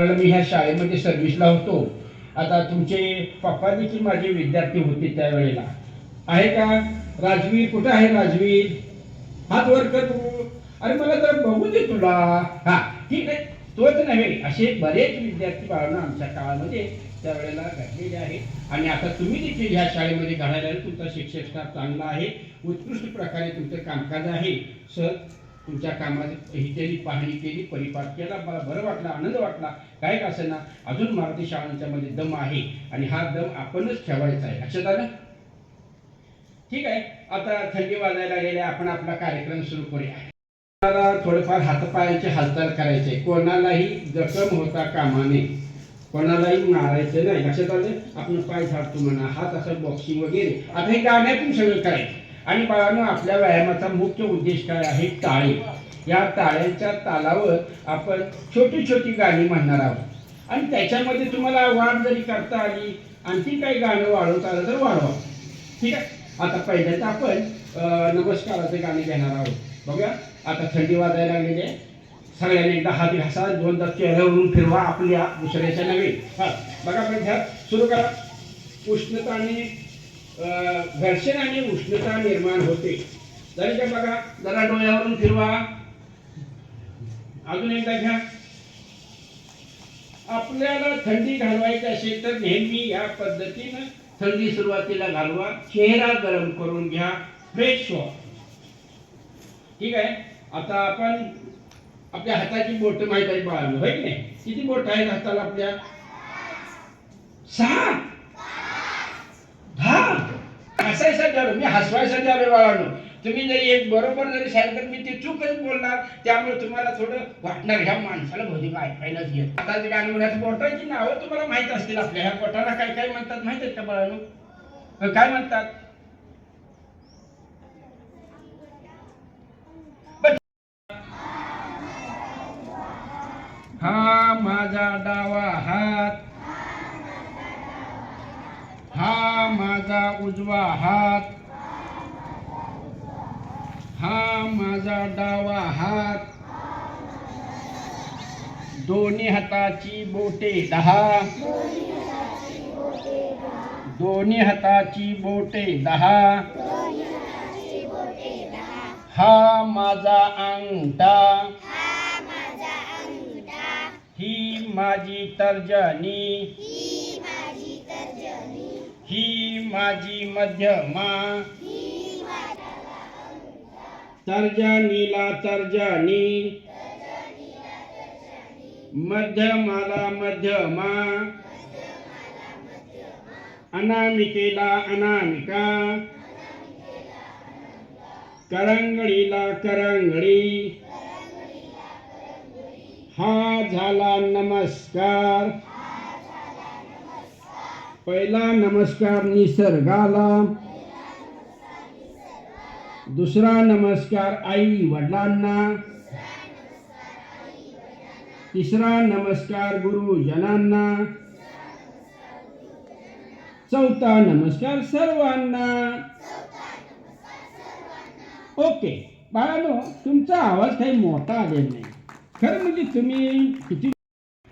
मी ह्या शाळेमध्ये सर्व्हिसला होतो. आता तुमचे पप्पा देखील माझे विद्यार्थी होते त्यावेळेला. आहे का? राजवीर कुठं आहे राजवीर? हात वर कर तू. अरे मला जरा बघू दे तुला. हा ठीक आहे. तोच नव्हे असे बरेच विद्यार्थी बाळांना आमच्या काळामध्ये त्यावेळेला घडलेले आहेत. आणि आता तुम्ही देखील ह्या शाळेमध्ये घडायला तुमचा शिक्षक स्टाफ चांगला आहे. उत्कृष्ट प्रकारे तुमचं कामकाज आहे. सर तुमच्या कामाची ही पाहणी केली परिपाठ केला. मला बरं वाटलं आनंद वाटला. काय का असेना अजून मराठी शाळांच्या मध्ये दम आहे आणि हा दम आपणच ठेवायचा आहे. लक्षात आलं? ठीक आहे. आता थंडी वाजायला गेले आपण आपला कार्यक्रम सुरू करूया. मला थोडंफार हातपायाची हालचाल करायचे. कोणालाही जखम होता कामा नये. कोणालाही मारायचं नाही. लक्षात आलं? आपण पाय झाडतो म्हणा हात असं बॉक्सिंग वगैरे. आता हे गाण्यातून सगळं करायचं. आणि बाळानं आपल्या व्यायामाचा मुख्य उद्देश काय आहे? टाळे. या टाळ्यांच्या तालावर आपण छोटी छोटी गाणी म्हणणार आहोत. आणि त्याच्यामध्ये तुम्हाला वाढ जरी करता आली आणखी काही गाणं वाढवता आलं तर वाढवा. ठीक आहे? आता पहिल्यांदा आपण नमस्काराचे गाणे घेणार आहोत. बघा आता थंडी वाजायला लागलेली आहे. सगळ्यांनी एकदा हात घासा दोनदा चेहऱ्यावरून फिरवा आपल्या दुसऱ्याच्या नव्हे. हा बघा आपण घ्या सुरू करा. उष्णता आणि घर्षण आणि उष्णता निर्माण होते. जरी का बघा जरा डोळ्यावरून फिरवा. अजून एकदा घ्या. आपल्याला थंडी घालवायची असेल तर नेहमी या पद्धतीनं थंडी सुरुवातीला घालवा. चेहरा गरम करून घ्या. फ्रेश व्हा. ठीक आहे? आता आपण आपल्या हाताची बोट माहीत आहे बाळांनो होय की नाही? किती बोट आहेत हाताला आपल्या? सहा हसायसाठी आलो मी हसवायसाठी आलो बाळांनो. तुम्ही जरी एक बरोबर जरी सांगितलं तर मी ते चूकच बोलणार. त्यामुळे तुम्हाला थोडं वाटणार ह्या माणसाला भौतिक ऐकायलाच येत. आता ते गाणं म्हणायचं बोटाची नावं तुम्हाला माहीत असतील आपल्या. ह्या पोटाला काय काय म्हणतात माहीत आहेत का बाळांनो? काय म्हणतात? हा माझा डावा हात हा माझा उजवा हात. हा माझा डावा हात. दोन्ही हाताची बोटे दहा. दोन्ही हाताची बोटे दहा. हा माझा अंगठा. ही माझी तर्जनी. ही माझी मध्यमा. तर्जनीला तर्जनी. मध्यमाला मध्यमा. अनामिकेला अनामिका. करंगळीला करंगळी. हा झाला नमस्कार. पहिला नमस्कार निसर्गाला. दुसरा नमस्कार आई वडिलांना. तिसरा नमस्कार गुरुजनांना. चौथा नमस्कार सर्वांना. ओके बाळानो तुमचा आवाज काही मोठा आलेला नाही. खरं म्हणजे तुम्ही किती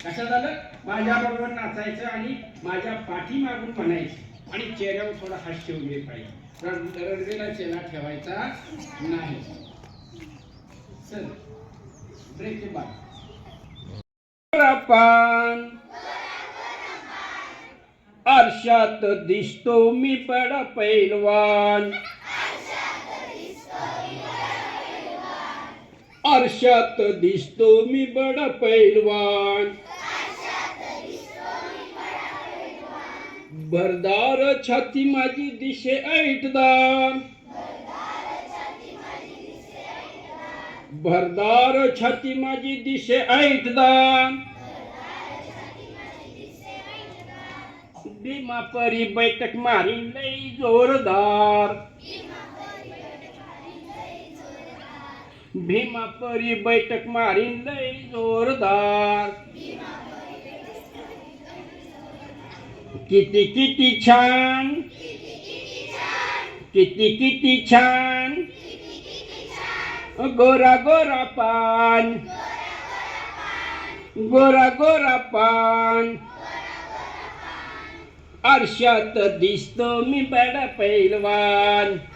कशा झालं माझ्याबरोबर नाचायचं आणि माझ्या पाठीमागून म्हणायचं. आणि चेहऱ्यावर थोडा हास्य उभे पाहिजे. रड- रडलेला चेहरा ठेवायचा नाही. चल ब्रेक बाय पान आरशात दिसतो मी बडा पैलवान. आरशात दिसतो मी बडा पैलवान. भरदार छाती माझी दिशे ऐटदार भरदार छाती माझी दिशे ऐटदार भीमा परी बैठक मारी लई जोरदार. भीमा परी बैठक मारी लई जोरदार. किती किती छान. किती किती छान. गोरा गोरा पान. गोरा गोरा पान. आरशात दिसतो मी बडा पैलवान.